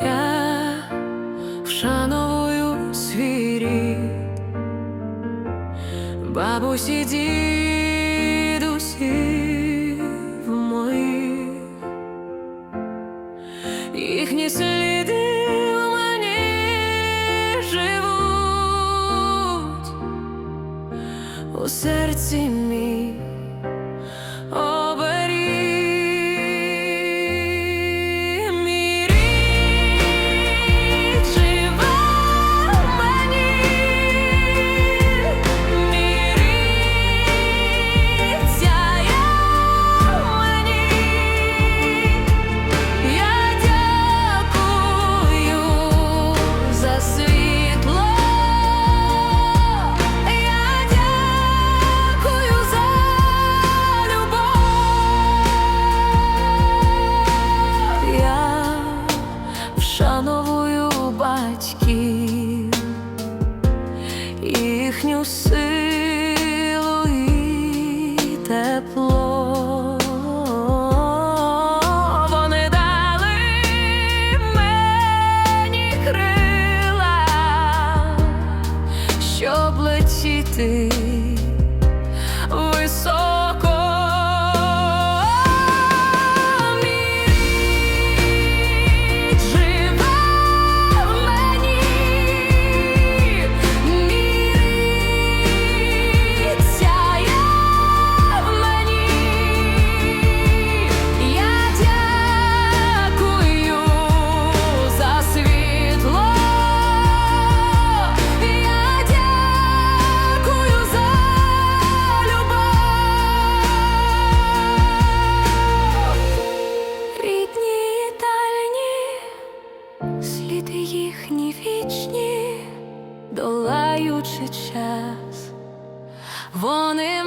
я вшановую свій рід, бабусі в моїх, їхні сліди в мені живуть у серці мій. Батьків, їхню силу і тепло. Вони дали мені щоб летіти їхні вічні, долаючи час, вони